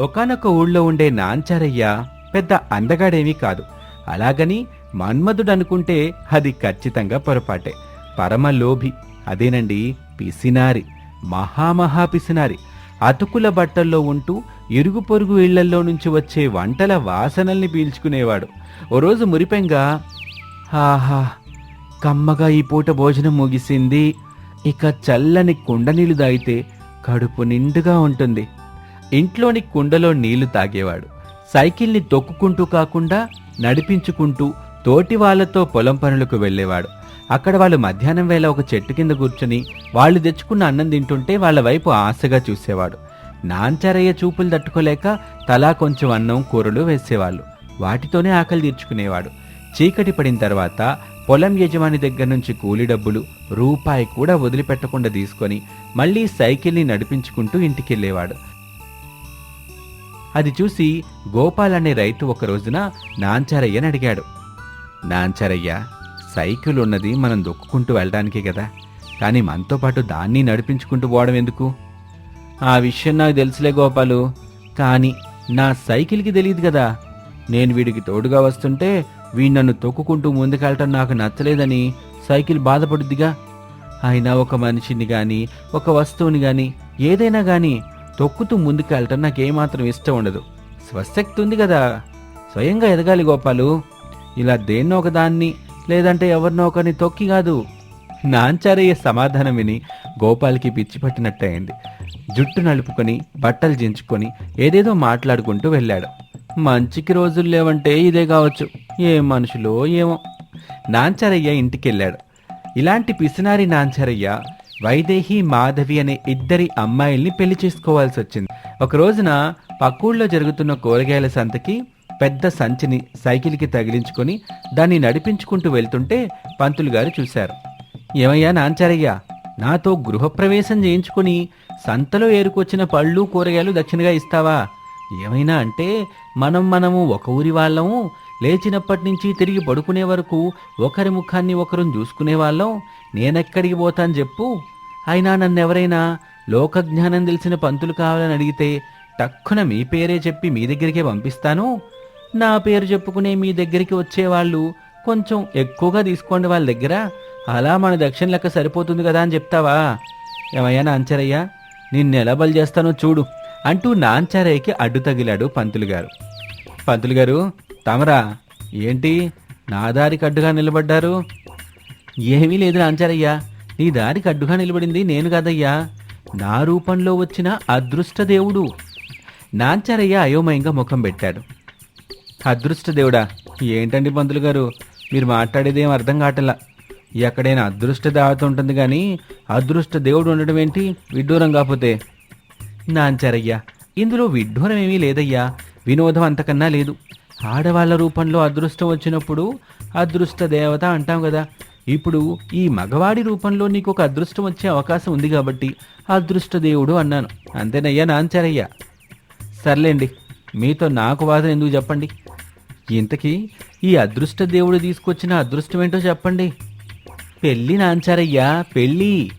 ఒకానొక ఊళ్ళో ఉండే నాంచారయ్య పెద్ద అందగాడేమీ కాదు. అలాగని మన్మధుడు అనుకుంటే అది ఖచ్చితంగా పొరపాటే. పరమ లోభి అదేనండి పిసినారి మహామహా పిసినారి. అతుకుల బట్టల్లో ఉంటూ ఇరుగు పొరుగు ఇళ్ళల్లో నుంచి వచ్చే వంటల వాసనల్ని పీల్చుకునేవాడు. ఓ రోజు మురిపెంగా ఆహా కమ్మగా ఈ పూట భోజనం ముగిసింది. ఇక చల్లని కుండ నీళ్ళు తాగితే కడుపు నిండుగా ఉంటుంది. ఇంట్లోని కుండలో నీళ్ళు తాగేవాడు. సైకిల్ని తొక్కుకుంటూ కాకుండా నడిపించుకుంటూ తోటి వాళ్ళతో పొలం పనులకు వెళ్ళేవాడు. అక్కడ వాళ్ళు మధ్యాహ్నం వేళ ఒక చెట్టు కింద కూర్చుని వాళ్ళు తెచ్చుకున్న అన్నం తింటుంటే వాళ్ళ వైపు ఆశగా చూసేవాడు. నాంచారయ్య చూపులు తట్టుకోలేక తలా కొంచెం అన్నం కూరలు వేసేవాళ్ళు. వాటితోనే ఆకలి తీర్చుకునేవాడు. చీకటి పడిన తర్వాత పొలం యజమాని దగ్గర నుంచి కూలి డబ్బులు రూపాయి కూడా వదిలిపెట్టకుండా తీసుకొని మళ్ళీ సైకిల్ని నడిపించుకుంటూ ఇంటికెళ్ళేవాడు. అది చూసి గోపాల్ అనే రైతు ఒక రోజున నాంచారయ్యని అడిగాడు. నాంచారయ్య సైకిల్ ఉన్నది మనం దొక్కుకుంటూ వెళ్ళడానికే కదా. కానీ మనతో పాటు దాన్ని నడిపించుకుంటూ పోవడం ఎందుకు? ఆ విషయం నాకు తెలుసులే గోపాలు. కానీ నా సైకిల్కి తెలియదు కదా. నేను వీడికి తోడుగా వస్తుంటే వీడు నన్ను తొక్కుకుంటూ ముందుకెళ్ళటం నాకు నచ్చలేదని సైకిల్ బాధపడుద్దిగా. అయినా ఒక మనిషిని కానీ ఒక వస్తువుని కానీ ఏదైనా కానీ తొక్కుతూ ముందుకెళ్ళటం నాకేమాత్రం ఇష్టం ఉండదు. స్వశక్తి ఉంది కదా. స్వయంగా ఎదగాలి గోపాలు. ఇలా దేన్నో ఒకదాన్ని లేదంటే ఎవరినో ఒకరిని తొక్కి కాదు. నాంచారయ్య సమాధానం విని గోపాల్కి పిచ్చి పట్టినట్టయింది. జుట్టు నలుపుకొని బట్టలు జించుకొని ఏదేదో మాట్లాడుకుంటూ వెళ్ళాడు. మంచికి రోజులు లేవంటే ఇదే కావచ్చు. ఏ మనుషులో ఏమో. నాంచారయ్య ఇంటికెళ్ళాడు. ఇలాంటి పిసినారి నాంచారయ్య వైదేహి మాధవి అనే ఇద్దరి అమ్మాయిల్ని పెళ్ళి చేసుకోవాల్సి వచ్చింది ఒక రోజున పక్కూళ్ళలో జరుగుతున్న కూరగాయల సంతకి పెద్ద సంచిని సైకిల్కి తగిలించుకొని దాన్ని నడిపించుకుంటూ వెళ్తుంటే పంతులు గారు చూశారు. ఏమయ్యా నాంచారయ్య నాతో గృహప్రవేశం చేయించుకుని సంతలో ఏరుకొచ్చిన పళ్ళు కూరగాయలు దక్షిణగా ఇస్తావా? ఏమైనా అంటే మనం మనము ఒక ఊరి వాళ్ళము లేచినప్పటి నుంచి తిరిగి పడుకునే వరకు ఒకరి ముఖాన్ని ఒకరు చూసుకునే వాళ్ళం నేనెక్కడికి పోతాను చెప్పు. అయినా నన్నెవరైనా లోకజ్ఞానం తెలిసిన పంతులు కావాలని అడిగితే టక్కున మీ పేరే చెప్పి మీ దగ్గరికే పంపిస్తాను. నా పేరు చెప్పుకునే మీ దగ్గరికి వచ్చేవాళ్ళు కొంచెం ఎక్కువగా తీసుకోండి వాళ్ళ దగ్గర. అలా మన దక్షిణ లెక్క సరిపోతుంది కదా అని చెప్తావా? ఏమయ్యా నాంచారయ్యా నిన్ను ఎలా బలి చేస్తానో చూడు అంటూ నాంచారయ్యకి అడ్డు తగిలాడు పంతులు గారు. పంతులు గారు తమరా ఏంటి? నా దారికి అడ్డుగా నిలబడ్డారు? ఏమీ లేదు నాంచారయ్యా నీ దారికి అడ్డుగా నిలబడింది నేను కాదయ్యా. నా రూపంలో వచ్చిన అదృష్ట దేవుడు. నాంచారయ్య అయోమయంగా ముఖం పెట్టాడు. అదృష్ట దేవుడా ఏంటండి పంతులు గారు? మీరు మాట్లాడేదేం అర్థం కావట్లా? ఎక్కడైనా అదృష్ట దేవత ఉంటుంది కానీ అదృష్ట దేవుడు ఉండడం ఏంటి? విడ్డూరం కాకపోతే. నాంచారయ్య ఇందులో విడ్డూరం ఏమీ లేదయ్యా. వినోదం అంతకన్నా లేదు. ఆడవాళ్ళ రూపంలో అదృష్టం వచ్చినప్పుడు అదృష్ట దేవత అంటాం కదా. ఇప్పుడు ఈ మగవాడి రూపంలో నీకు ఒక అదృష్టం వచ్చే అవకాశం ఉంది కాబట్టి అదృష్ట దేవుడు అన్నాను. అంతేనయ్యా నాంచారయ్య. సర్లేండి మీతో నాకు వాదన ఎందుకు చెప్పండి? ఇంతకీ ఈ అదృష్ట దేవుడు తీసుకొచ్చిన అదృష్టం ఏంటో చెప్పండి. పెళ్ళి నాంచారయ్యా పెళ్ళి.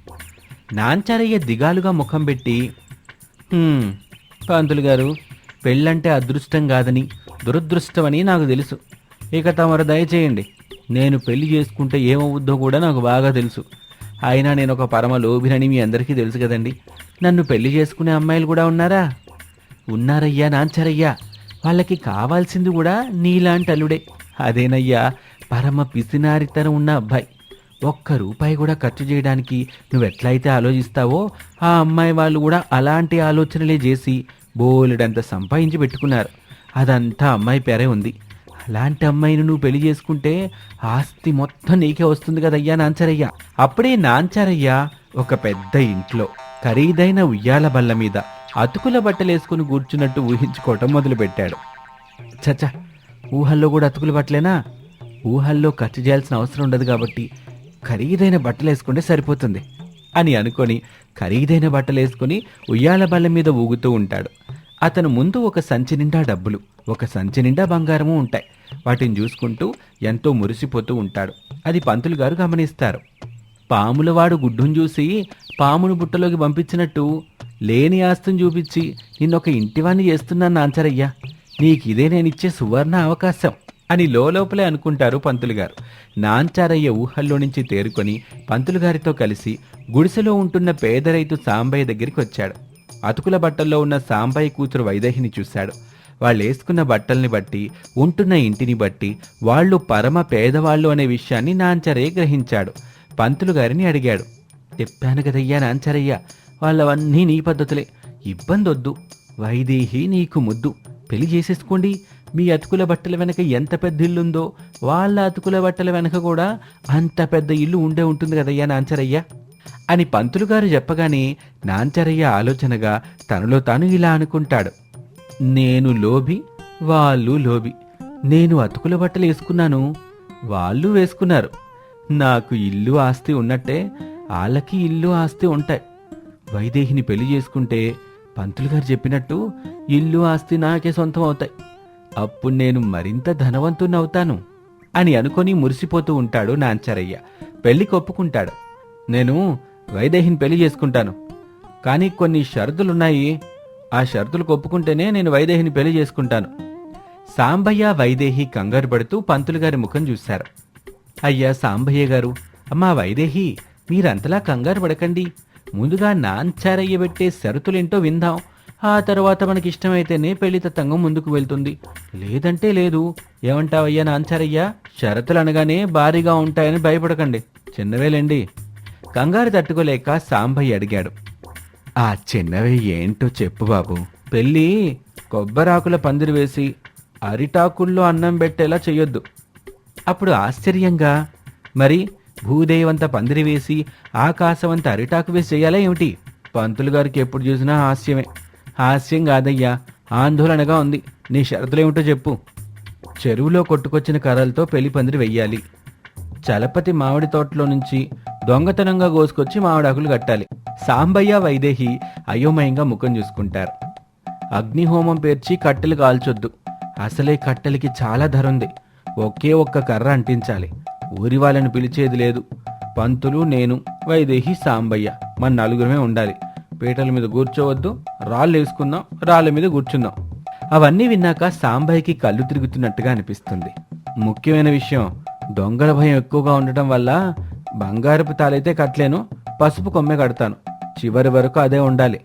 నాంచారయ్య దిగాలుగా ముఖం పెట్టి పంతులు గారు పెళ్ళంటే అదృష్టం కాదని దురదృష్టమని నాకు తెలుసు. ఇక తమరు దయచేయండి. నేను పెళ్ళి చేసుకుంటే ఏమవుద్దో కూడా నాకు బాగా తెలుసు. అయినా నేను ఒక పరమ లోభినని మీ అందరికీ తెలుసు కదండి. నన్ను పెళ్ళి చేసుకునే అమ్మాయిలు కూడా ఉన్నారా? ఉన్నారయ్యా నాంచారయ్యా. వాళ్ళకి కావాల్సింది కూడా నీలాంటి అల్లుడే అదేనయ్యా పరమ పిసినారితనం ఉన్న అబ్బాయి. ఒక్క రూపాయి కూడా ఖర్చు చేయడానికి నువ్వెట్లయితే ఆలోచిస్తావో ఆ అమ్మాయి వాళ్ళు కూడా అలాంటి ఆలోచనలే చేసి బోలెడంత సంపాదించి పెట్టుకున్నారు. అదంతా అమ్మాయి పేరే ఉంది. అలాంటి అమ్మాయిని నువ్వు పెళ్ళి చేసుకుంటే ఆస్తి మొత్తం నీకే వస్తుంది కదయ్యా నాంచారయ్య. అప్పుడే నాంచారయ్య ఒక పెద్ద ఇంట్లో ఖరీదైన ఉయ్యాల బల్ల మీద అతుకుల బట్టలేసుకుని కూర్చున్నట్టు ఊహించుకోవటం మొదలుపెట్టాడు. చచ్చా ఊహల్లో కూడా అతుకులు బట్టలేనా ఊహల్లో ఖర్చు చేయాల్సిన అవసరం ఉండదు కాబట్టి ఖరీదైన బట్టలు వేసుకుంటే సరిపోతుంది అని అనుకొని ఖరీదైన బట్టలు వేసుకుని ఉయ్యాల బల్ల మీద ఊగుతూ ఉంటాడు. అతను ముందు ఒక సంచి నిండా డబ్బులు ఒక సంచి నిండా బంగారము ఉంటాయి. వాటిని చూసుకుంటూ ఎంతో మురిసిపోతూ ఉంటాడు. అది పంతులు గారు గమనిస్తారు. పాములవాడు గుడ్డును చూసి పామును బుట్టలోకి పంపించినట్టు లేని ఆస్తిని చూపించి నిన్నొక ఇంటివాణ్ణి చేస్తున్నాను నాంచరయ్యా నీకు ఇదే నేనిచ్చే సువర్ణ అవకాశం అని లోపలే అనుకుంటారు పంతులు గారు. నాంచారయ్య ఊహల్లో నుంచి తేరుకొని పంతులు గారితో కలిసి గుడిసెలో ఉంటున్న పేద రైతు సాంబయ్య దగ్గరికి వచ్చాడు. అతుకుల బట్టల్లో ఉన్న సాంబయ్య కూతురు వైదేహిని చూశాడు. వాళ్ళు వేసుకున్న బట్టల్ని బట్టి ఉంటున్న ఇంటిని బట్టి వాళ్ళు పరమ పేదవాళ్ళు అనే విషయాన్ని నాంచరయ్య గ్రహించాడు. పంతులు గారిని అడిగాడు చెప్పాను కదయ్యా నాంచరయ్య వాళ్ళవన్నీ నీ పద్ధతులే. ఇబ్బంది వద్దు వైదేహి నీకు ముద్దు. పెళ్ళి చేసేసుకోండి. మీ అతుకుల బట్టల వెనక ఎంత పెద్ద ఇల్లుందో వాళ్ళ అతుకుల బట్టల వెనక కూడా అంత పెద్ద ఇల్లు ఉండే ఉంటుంది కదయ్యా నాంచరయ్య. అని పంతులు గారు చెప్పగానే నాంచరయ్య ఆలోచనగా తనలో తాను ఇలా అనుకుంటాడు నేను లోబి వాళ్ళు లోబి నేను అతుకుల బట్టలు వేసుకున్నాను. వాళ్ళు వేసుకున్నారు. నాకు ఇల్లు ఆస్తి ఉన్నట్టే వాళ్ళకి ఇల్లు ఆస్తి ఉంటాయి. వైదేహిని పెళ్ళి చేసుకుంటే పంతులు గారు చెప్పినట్టు ఇల్లు ఆస్తి నాకే సొంతం అవుతాయి. అప్పుడు నేను మరింత ధనవంతున్నవుతాను అని అనుకొని మురిసిపోతూ ఉంటాడు నాంచరయ్య. పెళ్ళికి ఒప్పుకుంటాడు. నేను వైదేహిని పెళ్ళి చేసుకుంటాను. కానీ కొన్ని షరతులున్నాయి. ఆ షరతులకు ఒప్పుకుంటేనే నేను వైదేహిని పెళ్ళి చేసుకుంటాను. సాంబయ్య వైదేహి కంగారు పడుతూ పంతులు గారి ముఖం చూశారు. అయ్యా సాంబయ్య గారు అమ్మా వైదేహి మీరంతలా కంగారు పడకండి. ముందుగా నాంచారయ్య పెట్టే షరతులేంటో విందాం. ఆ తర్వాత మనకిష్టమైతేనే పెళ్ళి తతంగం ముందుకు వెళ్తుంది. లేదంటే లేదు. ఏమంటావయ్యా నాంచారయ్య? షరతులు అనగానే భారీగా ఉంటాయని భయపడకండి. చిన్నవేలేండి కంగారు తట్టుకోలేక సాంబయ్య అడిగాడు. ఆ చిన్నవి ఏంటో చెప్పు బాబు. పెళ్ళి కొబ్బరాకుల పందిరి వేసి అరిటాకుల్లో అన్నం పెట్టేలా చెయ్యొద్దు. అప్పుడు ఆశ్చర్యంగా మరి భూదేవంత పందిరి వేసి ఆకాశవంత అరిటాకు వేసి చేయాలా ఏమిటి? పంతులు గారికి ఎప్పుడు చూసినా హాస్యమే. హాస్యం కాదయ్యా ఆందోళనగా ఉంది. నీ షరతులేమిటో చెప్పు. చెరువులో కొట్టుకొచ్చిన కర్రలతో పెళ్ళి పందిరి వెయ్యాలి. చలపతి మామిడి తోటలో నుంచి దొంగతనంగా కోసుకొచ్చి మామిడాకులు కట్టాలి. సాంబయ్య వైదేహి అయోమయంగా ముఖం చూసుకుంటారు. అగ్నిహోమం పేర్చి కట్టెలు కాల్చొద్దు. అసలే కట్టెలకి చాలా ధర ఉంది. ఒకే ఒక్క కర్ర అంటించాలి. ఊరి వాళ్ళని పిలిచేది లేదు. పంతులు నేను వైదేహి సాంబయ్య. మన నలుగురమే ఉండాలి. పీటల మీద కూర్చోవద్దు. రాళ్ళు వేసుకుందాం. రాళ్ళ మీద కూర్చుందాం. అవన్నీ విన్నాక సాంబయ్యకి కళ్ళు తిరుగుతున్నట్టుగా అనిపిస్తుంది. ముఖ్యమైన విషయం దొంగల భయం ఎక్కువగా ఉండటం వల్ల బంగారపు తాలైతే కట్టలేను పసుపు కొమ్మె కడతాను. చివరి వరకు అదే ఉండాలి.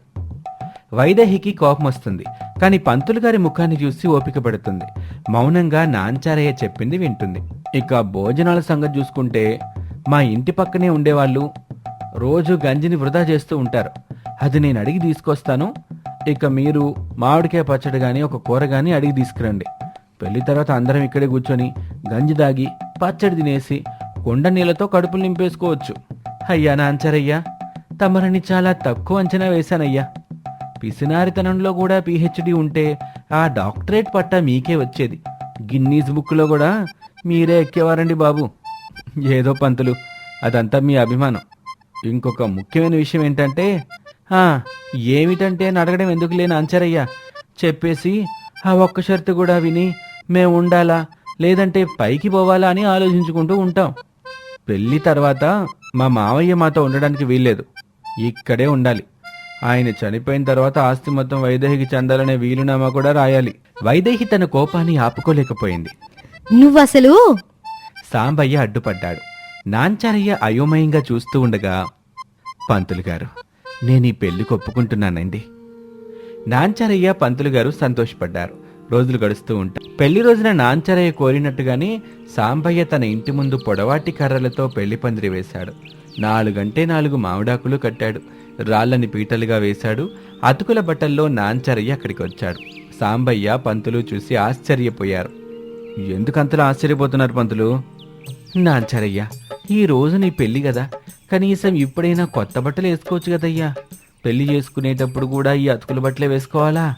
వైదేహికి కోపం వస్తుంది కానీ పంతులు గారి ముఖాన్ని చూసి ఓపిక పడుతుంది. మౌనంగా నాంచారయ్య చెప్పింది వింటుంది. ఇక భోజనాల సంగతి చూసుకుంటే మా ఇంటి పక్కనే ఉండేవాళ్ళు రోజు గంజిని వృధా చేస్తూ ఉంటారు. అది నేను అడిగి తీసుకొస్తాను. ఇక మీరు మామిడికాయ పచ్చడి కానీ ఒక కూర కానీ అడిగి తీసుకురండి. పెళ్ళి తర్వాత అందరం ఇక్కడే కూర్చొని గంజి దాగి పచ్చడి తినేసి కొండ నీళ్ళతో కడుపులు నింపేసుకోవచ్చు. అయ్యా నాంచరయ్యా తమరిని చాలా తక్కువ అంచనా వేశానయ్యా. పిసినారితనంలో కూడా పిహెచ్డి ఉంటే ఆ డాక్టరేట్ పట్టా మీకే వచ్చేది. గిన్నీస్ బుక్లో కూడా మీరే ఎక్కేవారండి బాబు. ఏదో పంతులు అదంతా మీ అభిమానం. ఇంకొక ముఖ్యమైన విషయం ఏంటంటే ఏమిటంటే అని అడగడం ఎందుకు లేని అంచరయ్యా. చెప్పేసి ఆ ఒక్క షరతు కూడా విని మేము ఉండాలా లేదంటే పైకి పోవాలా అని ఆలోచించుకుంటూ ఉంటాం. పెళ్ళి తర్వాత మా మావయ్య మాతో ఉండడానికి వీల్లేదు. ఇక్కడే ఉండాలి. ఆయన చనిపోయిన తర్వాత ఆస్తి మొత్తం వైదేహికి చెందాలనే వీలునామా కూడా రాయాలి. వైదేహి తన కోపాన్ని ఆపుకోలేకపోయింది. నువ్వసలు? సాంబయ్య అడ్డుపడ్డాడు. నాంచారయ్య అయోమయంగా చూస్తూ ఉండగా పంతులు గారు నేను ఈ పెళ్ళికి ఒప్పుకుంటున్నానండి. నాంచారయ్య పంతులు గారు సంతోషపడ్డారు. రోజులు గడుస్తూ ఉంటాయి. పెళ్ళి రోజున నాంచరయ్య కోరినట్టుగానే సాంబయ్య తన ఇంటి ముందు పొడవాటి కర్రలతో పెళ్ళి పందిరి వేశాడు. నాలుగంటే నాలుగు మామిడాకులు కట్టాడు. రాళ్ళని పీటలుగా వేశాడు. అతుకుల బట్టల్లో నాంచరయ్య అక్కడికి వచ్చాడు. సాంబయ్య పంతులు చూసి ఆశ్చర్యపోయారు. ఎందుకంతలా ఆశ్చర్యపోతున్నారు పంతులు? నాంచరయ్య ఈ రోజు నీ పెళ్ళి కదా. కనీసం ఇప్పుడైనా కొత్త బట్టలు వేసుకోవచ్చు కదయ్యా. పెళ్ళి చేసుకునేటప్పుడు కూడా ఈ అతుకుల బట్టలే వేసుకోవాలా?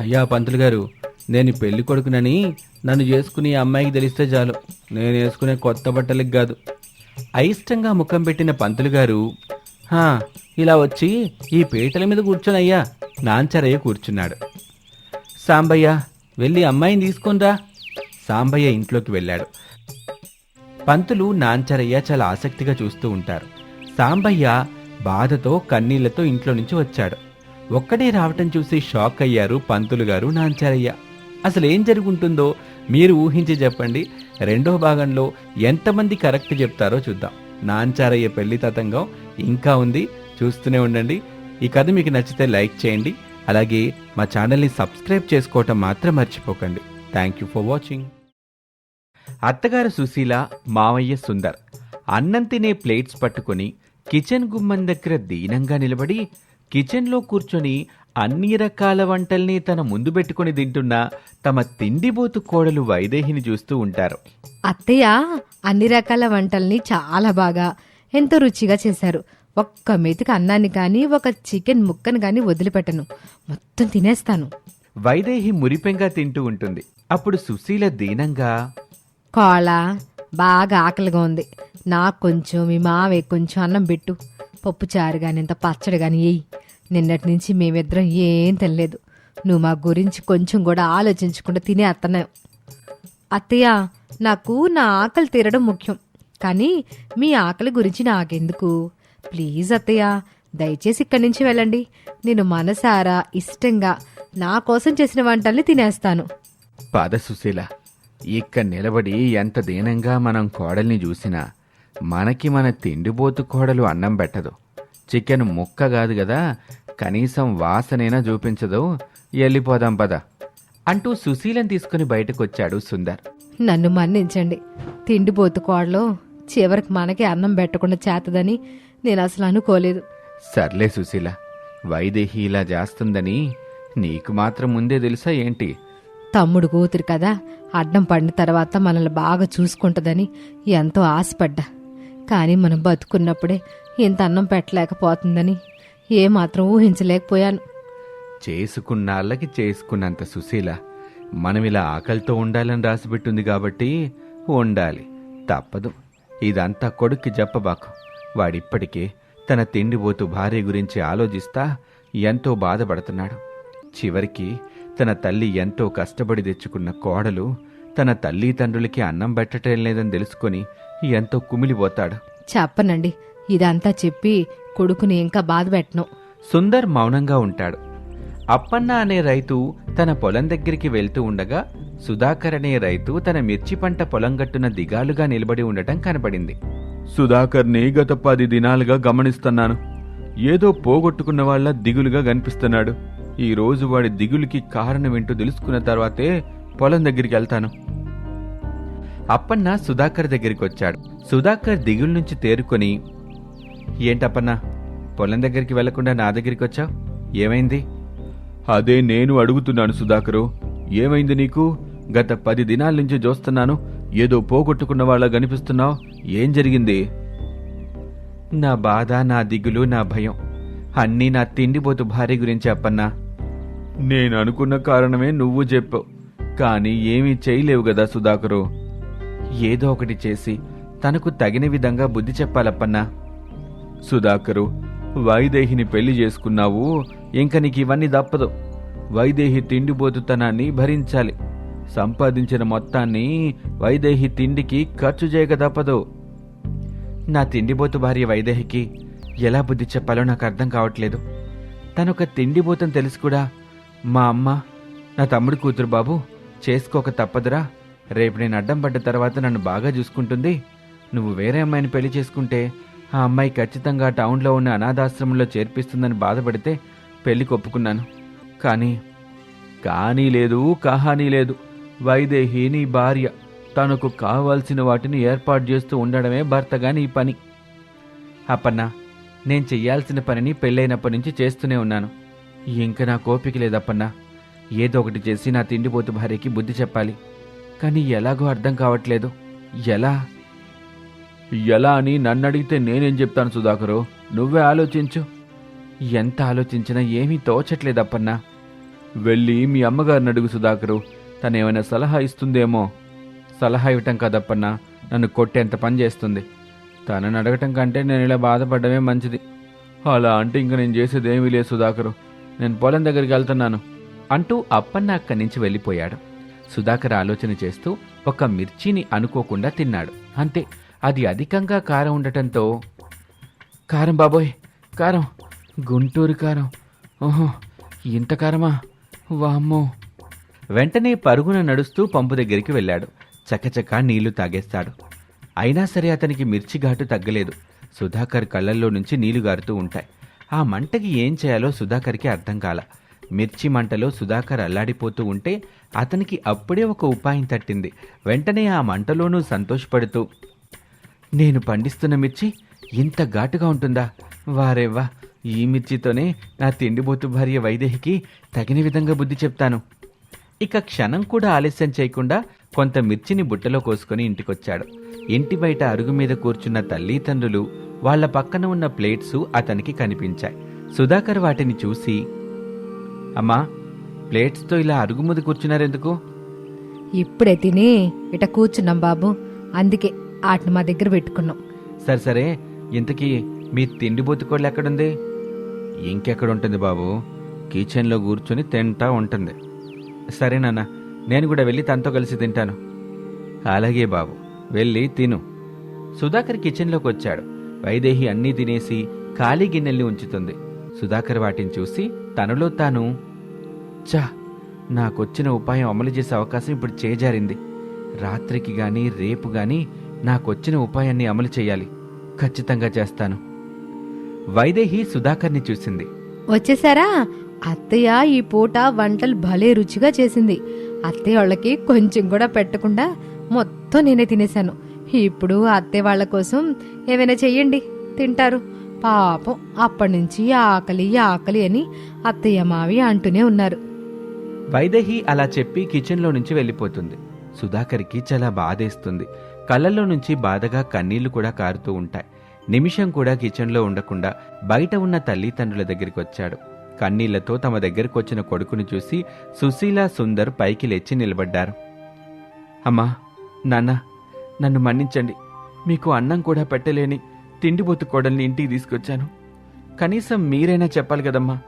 అయ్యా పంతులు గారు నేను పెళ్ళి కొడుకునని నన్ను చేసుకుని ఈ అమ్మాయికి తెలిస్తే చాలు. నేను వేసుకునే కొత్త బట్టలకి కాదు. అయిష్టంగా ముఖం పెట్టిన పంతులు గారు "హా, ఇలా వచ్చి ఈ పీటల మీద కూర్చొనయ్యా నాంచరయ్య కూర్చున్నాడు. సాంబయ్య వెళ్ళి అమ్మాయిని తీసుకొనిరా సాంబయ్య ఇంట్లోకి వెళ్ళాడు. పంతులు నాంచరయ్య చాలా ఆసక్తిగా చూస్తూ ఉంటారు. సాంబయ్య బాధతో కన్నీళ్ళతో ఇంట్లో నుంచి వచ్చాడు. ఒక్కడే రావటం చూసి షాక్ అయ్యారు పంతులు గారు నాంచారయ్య. అసలు ఏం జరుగుంటుందో మీరు ఊహించి చెప్పండి. రెండో భాగంలో ఎంతమంది కరెక్ట్ చెప్తారో చూద్దాం. నాంచారయ్య పెళ్ళి తతంగం ఇంకా ఉంది. చూస్తూనే ఉండండి. ఈ కథ మీకు నచ్చితే లైక్ చేయండి. అలాగే మా ఛానల్ని సబ్స్క్రైబ్ చేసుకోవటం మాత్రం మర్చిపోకండి. Thank you for watching. అత్తగారు సుశీల మావయ్య సుందర్ అన్నం తినే ప్లేట్స్ పట్టుకొని కిచెన్ గుమ్మం దగ్గర దీనంగా నిలబడి కిచెన్లో కూర్చొని అన్ని రకాల వంటల్ని తన ముందు పెట్టుకొని తింటున్న తమ తిండిబోతు కోడలు వైదేహిని చూస్తూ ఉంటారు. అత్తయ్య అన్ని రకాల వంటల్ని చాలా బాగా ఎంతో రుచిగా చేశారు. ఒక్క మెతుకు అన్నాన్ని కానీ ఒక చికెన్ ముక్కను కానీ వదిలిపెట్టను. మొత్తం తినేస్తాను. వైదేహి మురిపెంగా తింటూ ఉంటుంది. అప్పుడు సుశీల దీనంగా కోళ బాగా ఆకలిగా ఉంది. నాకు కొంచెం మీ మావే కొంచెం అన్నం పెట్టు. పప్పుచారు కానీ ఇంత పచ్చడి కానీ ఏయ్. నిన్నటి నుంచి మేమిద్దరం ఏం తినలేదు. నువ్వు మా గురించి కొంచెం కూడా ఆలోచించకుండా తినే అత్తనే అత్తయ్య నాకు నా ఆకలి తీరడం ముఖ్యం. కానీ మీ ఆకలి గురించి నాకెందుకు? ప్లీజ్ అత్తయ్య దయచేసి ఇక్కడి నుంచి వెళ్ళండి. నేను మనసారా ఇష్టంగా నా కోసం చేసిన వంటల్ని తినేస్తాను. పద సుశీల ఇక్కడ నిలబడి ఎంత దీనంగా మనం కోడల్ని చూసినా మనకి మన తిండిపోతు కోడలు అన్నం పెట్టదు. చికెన్ ముక్క కాదు కదా కనీసం వాసనైనా చూపించదు. వెళ్ళిపోదాం పద. అంటూ సుశీలను తీసుకుని బయటకొచ్చాడు సుందర్. నన్ను మన్నించండి. తిండిపోతు కోడలో చివరికి మనకి అన్నం పెట్టకుండా చేతదని నేను అసలు అనుకోలేదు. సర్లే సుశీల వైదేహి ఇలా చేస్తుందని నీకు మాత్రం ముందే తెలుసా ఏంటి? తమ్ముడు కూతురు కదా అడ్డం పడిన తర్వాత మనల్ని బాగా చూసుకుంటుందని ఎంతో ఆశపడ్డా. కానీ మనం బతుకున్నప్పుడే ఇంత అన్నం పెట్టలేకపోతుందని ఏమాత్రం ఊహించలేకపోయాను. చేసుకున్నాళ్ళకి చేసుకున్నంత సుశీల మనం ఇలా ఆకలితో ఉండాలని రాసిపెట్టింది కాబట్టి ఉండాలి. తప్పదు. ఇదంతా కొడుక్కి చెప్పబాకు వాడిప్పటికే తన తిండిపోతూ భార్య గురించి ఆలోచిస్తా ఎంతో బాధపడుతున్నాడు. చివరికి తన తల్లి ఎంతో కష్టపడి తెచ్చుకున్న కోడలు తన తల్లి తండ్రులకి అన్నం పెట్టటం లేదని తెలుసుకొని ఎంతో కుమిలిపోతాడు. చెప్పనండి. ఇదంతా చెప్పి కొడుకుని ఇంకా బాధ పెట్టను. సుందర్ మౌనంగా ఉంటాడు. అప్పన్న అనే రైతు తన పొలం దగ్గరికి వెళ్తూ ఉండగా సుధాకర్ అనే రైతు తన మిర్చి పంట పొలం గట్టున దిగాలుగా నిలబడి ఉండటం కనపడింది. సుధాకర్ని గత పది దినాలుగా గమనిస్తున్నాను. ఏదో పోగొట్టుకున్న వాళ్ళ దిగులుగా కనిపిస్తున్నాడు. ఈ రోజు వాడి దిగులుకి కారణం ఏంటో తెలుసుకున్న తర్వాతే పొలం దగ్గరికి వెళ్తాను. అప్పన్న సుధాకర్ దగ్గరికి వచ్చాడు. సుధాకర్ దిగుల నుంచి తేరుకొని ఏంటప్పన్నా పొలం దగ్గరికి వెళ్ళకుండా నా దగ్గరికి వచ్చావు? ఏమైంది? అదే నేను అడుగుతున్నాను సుధాకరు. ఏమైంది నీకు? గత పది దినాల నుంచి చూస్తున్నాను ఏదో పోగొట్టుకున్న వాళ్ళ కనిపిస్తున్నావు. ఏం జరిగింది? నా బాధ నా దిగులు నా భయం. అన్నీ నా తిండిపోతు భార్య గురించి అప్పన్నా. నేను అనుకున్న కారణమే నువ్వు చెప్పావు. కానీ ఏమీ చేయలేవు కదా సుధాకరు. ఏదో ఒకటి చేసి తనకు తగిన విధంగా బుద్ధి చెప్పాలప్పన్నా. సుధాకరు వైదేహిని పెళ్ళి చేసుకున్నావు ఇంక నీకు ఇవన్నీ తప్పదు. వైదేహి తిండిబోతుతనాన్ని భరించాలి. సంపాదించిన మొత్తాన్ని వైదేహి తిండికి ఖర్చు చేయక తప్పదు. నా తిండిపోతు భార్య వైదేహికి ఎలా బుద్ధి చెప్పాలో నాకు అర్థం కావట్లేదు. తనొక తిండిపోతని తెలుసు కూడా మా అమ్మ నా తమ్ముడు కూతురు బాబు చేసుకోక తప్పదురా. రేపు నేను అడ్డం పడ్డ తర్వాత నన్ను బాగా చూసుకుంటుంది. నువ్వు వేరే అమ్మాయిని పెళ్ళి చేసుకుంటే ఆ అమ్మాయి ఖచ్చితంగా టౌన్లో ఉన్న అనాథాశ్రమంలో చేర్పిస్తుందని బాధపడితే పెళ్ళికి ఒప్పుకున్నాను. కానీ కానీ లేదు కహానీ లేదు. వైదేహి నీ భార్య తనకు కావాల్సిన వాటిని ఏర్పాటు చేస్తూ ఉండడమే భర్తగా నీ పని. అప్పన్న నేను చెయ్యాల్సిన పనిని పెళ్ళైనప్పటి నుంచి చేస్తూనే ఉన్నాను. ఇంకా నా కోపిక లేదప్పన్నా. ఏదో ఒకటి చేసి నా తిండిపోతు భార్యకి బుద్ధి చెప్పాలి. కానీ ఎలాగో అర్థం కావట్లేదు. ఎలా? ఎలా అని నన్ను అడిగితే నేనేం చెప్తాను సుధాకరు? నువ్వే ఆలోచించు. ఎంత ఆలోచించినా ఏమీ తోచట్లేదప్పన్నా వెళ్ళి మీ అమ్మగారిని అడుగు సుధాకరు. తను ఏమైనా సలహా ఇస్తుందేమో? సలహా ఇవ్వటం కదప్పన్నా. నన్ను కొట్టేంత పని చేస్తుంది. తనని అడగటం కంటే నేను ఇలా బాధపడమే మంచిది. అలా అంటే ఇంక నేను చేసేది ఏమీ లేదు సుధాకరు. నేను పొలం దగ్గరికి వెళ్తున్నాను అంటూ అప్పన్న అక్కడి నుంచి వెళ్ళిపోయాడు. సుధాకర్ ఆలోచన చేస్తూ ఒక మిర్చిని అనుకోకుండా తిన్నాడు. అంతే. అది అధికంగా కారం ఉండటంతో కారం బాబోయ్ కారం గుంటూరు కారం. ఓహో ఇంత కారమా? వామ్మో. వెంటనే పరుగున నడుస్తూ పంపు దగ్గరికి వెళ్ళాడు. చకచకా నీళ్ళు తాగేస్తాడు. అయినా సరే అతనికి మిర్చి ఘాటు తగ్గలేదు. సుధాకర్ కళ్ళల్లో నుంచి నీళ్ళు గారుతూ ఉంటాయి. ఆ మంటకి ఏం చేయాలో సుధాకర్కి అర్థం కాల. మిర్చి మంటలో సుధాకర్ అల్లాడిపోతూ ఉంటే అతనికి అప్పుడే ఒక ఉపాయం తట్టింది. వెంటనే ఆ మంటలోనూ సంతోషపడుతూ నేను పండిస్తున్న మిర్చి ఇంత ఘాటుగా ఉంటుందా? వారేవ్వా ఈ మిర్చితోనే నా తిండిబోతు భార్య వైదేహికి తగిన విధంగా బుద్ధి చెప్తాను. ఇక క్షణం కూడా ఆలస్యం చేయకుండా కొంత మిర్చిని బుట్టలో కోసుకొని ఇంటికొచ్చాడు. ఇంటి బయట అరుగు మీద కూర్చున్న తల్లిదండ్రులు వాళ్ళ పక్కన ఉన్న ప్లేట్స్ అతనికి కనిపించాయి. సుధాకర్ వాటిని చూసి అమ్మా ప్లేట్స్తో ఇలా అరుగు మీద కూర్చున్నారెందుకు? ఇప్పుడే తిని ఇట కూర్చున్నాం బాబు. అందుకే ఆటిని మా దగ్గర పెట్టుకున్నాం. సరే సరే. ఇంతకీ మీ తిండి బొత్తుకోళ్ళు ఎక్కడుంది? ఇంకెక్కడ ఉంటుంది బాబు? కిచెన్లో కూర్చొని తింటా ఉంటుంది. సరే నాన్న. నేను కూడా వెళ్ళి తనతో కలిసి తింటాను. అలాగే బాబు. వెళ్ళి తిను. సుధాకర్ కిచెన్లోకి వచ్చాడు. వైదేహి అన్నీ తినేసి ఖాళీ గిన్నెల్ని ఉంచుతుంది. సుధాకర్ వాటిని చూసి తనలో తాను చా నాకొచ్చిన ఉపాయం అమలు చేసే అవకాశం ఇప్పుడు చేజారింది. రాత్రికి కానీ రేపు కానీ నాకొచ్చిన ఉపాయాన్ని అమలు చేయాలి. ఖచ్చితంగా చేస్తాను. వైదేహి సుధాకర్ని చూసింది. వచ్చేసారా? అత్తయ్య ఈ పూట వంటలు భలే రుచిగా చేసింది. అత్తయ్య వాళ్ళకి కొంచెం కూడా పెట్టకుండా మొత్తం నేనే తినేశాను. ఇప్పుడు అత్తయ్య వాళ్ళ కోసం ఏమైనా చెయ్యండి. తింటారు. పాపం అప్పటి నుంచి ఆకలి ఆకలి అని అత్తయ్య మావి అంటూనే ఉన్నారు. వైదేహి అలా చెప్పి కిచెన్లో నుంచి వెళ్ళిపోతుంది. సుధాకర్కి చాలా బాధేస్తుంది. కళ్ళల్లో నుంచి బాధగా కన్నీళ్ళు కూడా కారుతూ ఉంటాయి. నిమిషం కూడా కిచెన్లో ఉండకుండా బయట ఉన్న తల్లిదండ్రుల దగ్గరికి వచ్చాడు. కన్నీళ్ళతో తమ దగ్గరకు వచ్చిన కొడుకుని చూసి సుశీల సుందర్ పైకి లేచి నిలబడ్డారు. అమ్మా నాన్న నన్ను మన్నించండి. మీకు అన్నం కూడా పెట్టలేని తిండిబొత్తు కోడల్ని ఇంటికి తీసుకొచ్చాను. కనీసం మీరైనా చెప్పాలి కదమ్మా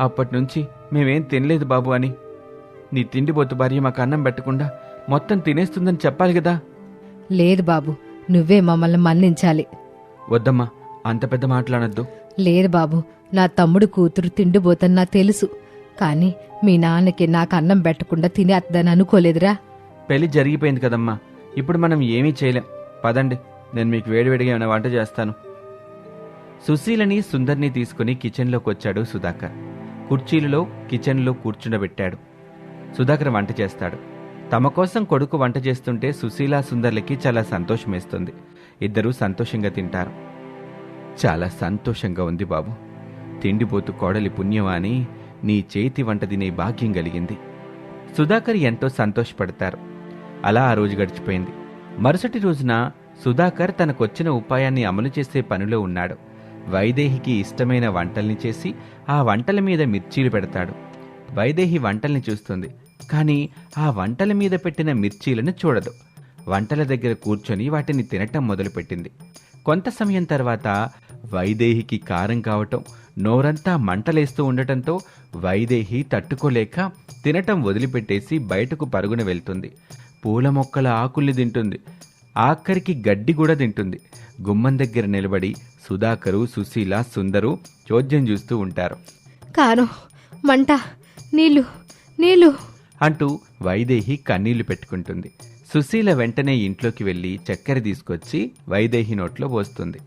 అప్పటి నుంచి మేమేం తినలేదు బాబు అని. నీ తిండిబొత్తు భార్య మాకు అన్నం పెట్టకుండా మొత్తం తినేస్తుందని చెప్పాలి కదా. లేదు బాబు నువ్వే మమ్మల్ని మన్నించాలి. వద్దమ్మా అంత పెద్ద మాట్లాడద్దు. లేదు బాబు నా తమ్ముడు కూతురు తిండిపోతని నాకు తెలుసు. కానీ మీ నాన్నకి నాకు అన్నం పెట్టకుండా తినేద్దని అనుకోలేదురా. పెళ్ళి జరిగిపోయింది కదమ్మా ఇప్పుడు మనం ఏమీ చేయలేం. పదండి నేను మీకు వేడివేడిగా ఏమైనా వంట చేస్తాను. సుశీలని సుందర్ని తీసుకుని కిచెన్లోకి వచ్చాడు సుధాకర్. కుర్చీలలో కిచెన్లో కూర్చుండబెట్టాడు. సుధాకర్ వంట చేస్తాడు. తమ కోసం కొడుకు వంట చేస్తుంటే సుశీలా సుందర్లకి చాలా సంతోషమేస్తుంది. ఇద్దరూ సంతోషంగా తింటారు. చాలా సంతోషంగా ఉంది బాబు. తిండిపోతు కోడలి పుణ్యమా అని నీ చేతి వంట తినే భాగ్యం కలిగింది. సుధాకర్ ఎంతో సంతోషపడతారు. అలా ఆ రోజు గడిచిపోయింది. మరుసటి రోజున సుధాకర్ తనకొచ్చిన ఉపాయాన్ని అమలు చేసే పనిలో ఉన్నాడు. వైదేహికి ఇష్టమైన వంటల్ని చేసి ఆ వంటల మీద మిర్చీలు పెడతాడు. వైదేహి వంటల్ని చూస్తుంది. కానీ ఆ వంటల మీద పెట్టిన మిర్చీలను చూడదు. వంటల దగ్గర కూర్చొని వాటిని తినటం మొదలుపెట్టింది. కొంత సమయం తర్వాత వైదేహికి కారం కావటం నోరంతా మంటలేస్తూ ఉండటంతో వైదేహి తట్టుకోలేక తినటం వదిలిపెట్టేసి బయటకు పరుగున వెళ్తుంది. పూల మొక్కల ఆకుల్ని తింటుంది. ఆఖరికి గడ్డి కూడా తింటుంది. గుమ్మం దగ్గర నిలబడి సుధాకరు సుశీల సుందరు చోద్యం చూస్తూ ఉంటారు. కారం మంట నీళ్ళు నీళ్ళు అంటూ వైదేహి కన్నీళ్ళు పెట్టుకుంటుంది. సుశీల వెంటనే ఇంట్లోకి వెళ్ళి చక్కెర తీసుకొచ్చి వైదేహి నోట్లో పోస్తుంది.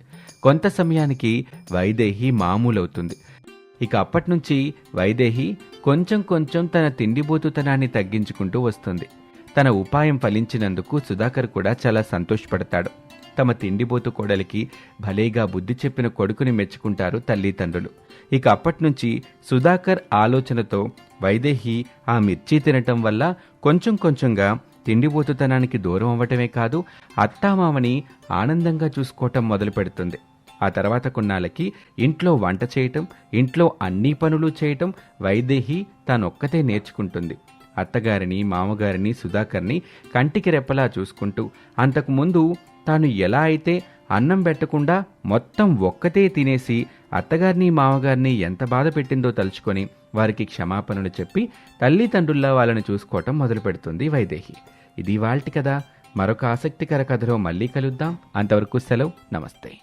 కొంత సమయానికి వైదేహి మామూలవుతుంది. ఇక అప్పటినుంచి వైదేహి కొంచెం కొంచెం తన తిండిబోతుతనాన్ని తగ్గించుకుంటూ వస్తుంది. తన ఉపాయం ఫలించినందుకు సుధాకర్ కూడా చాలా సంతోషపడతాడు. తమ తిండిబోతు కోడలికి భలేగా బుద్ధి చెప్పిన కొడుకుని మెచ్చుకుంటారు తల్లిదండ్రులు. ఇక అప్పట్నుంచి సుధాకర్ ఆలోచనతో వైదేహి ఆ మిర్చి తినటం వల్ల కొంచెం కొంచెంగా తిండిబోతుతనానికి దూరం అవ్వటమే కాదు అత్తామామని ఆనందంగా చూసుకోవటం మొదలు పెడుతుంది. ఆ తర్వాత కొన్నాళ్ళకి ఇంట్లో వంట చేయటం ఇంట్లో అన్ని పనులు చేయటం వైదేహి తానొక్కతే నేర్చుకుంటుంది. అత్తగారిని మామగారిని సుధాకర్ని కంటికి రెప్పలా చూసుకుంటూ అంతకుముందు తాను ఎలా అయితే అన్నం పెట్టకుండా మొత్తం ఒక్కతే తినేసి అత్తగారిని మామగారిని ఎంత బాధ పెట్టిందో తలుచుకొని వారికి క్షమాపణలు చెప్పి తల్లిదండ్రుల్లా వాళ్ళని చూసుకోవటం మొదలు పెడుతుంది వైదేహి. ఇది వాల్టి కదా మరొక ఆసక్తికర కథలో మళ్ళీ కలుద్దాం. అంతవరకు సెలవు. నమస్తే.